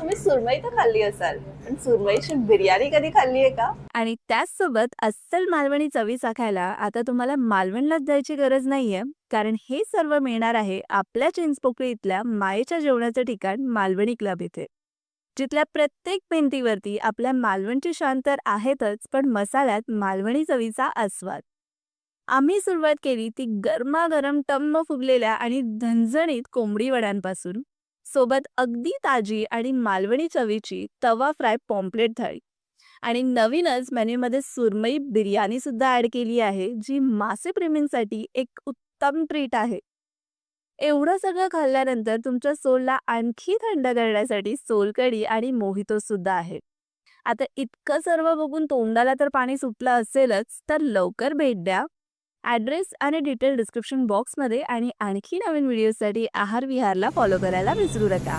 तुम्ही सुरमई तर खाल्ली असाल. पण सुरमईची बिर्याणी कधी खाल्ली आहे का? आणि त्याचसोबत अस्सल मालवणी चवी चाखायला आता तुम्हाला मालवणलाच जायची गरज नाहीये. कारण हे सर्व मिळणार आहे आपल्या चिंचपोकळी इथल्या मायेच्या जेवणाचं ठिकाण मालवणी क्लब इथे. जिथल्या प्रत्येक भिंतीवरती आपल्या मालवणची शान तर आहेतच पण मसाल्यात मालवणी चवीचा आस्वाद. आम्ही सुरुवात केली ती गरमागरम टम्म फुगलेल्या आणि झणझणीत कोंबडी वड्यांपासून. सोबत अगदी ताजी आणि मालवणी चवीची तवा फ्राय पॉम्पलेट थाळी आणि नवीनच मेन्यूमध्ये सुरमई बिर्याणी सुद्धा ऍड केली आहे जी मासेप्रेमींसाठी एक उत्तम ट्रीट आहे. एवढं सगळं खाल्ल्यानंतर तुमच्या सोलला आणखी थंड करण्यासाठी सोलकढी आणि मोहितो सुद्धा आहे. आता इतकं सर्व बघून तोंडाला तर पाणी सुटलं असेलच तर लवकर भेट द्या. ॲड्रेस आणि डिटेल डिस्क्रिप्शन बॉक्समध्ये आणि आणखी नवीन व्हिडिओसाठी आहार विहारला फॉलो करायला विसरू नका.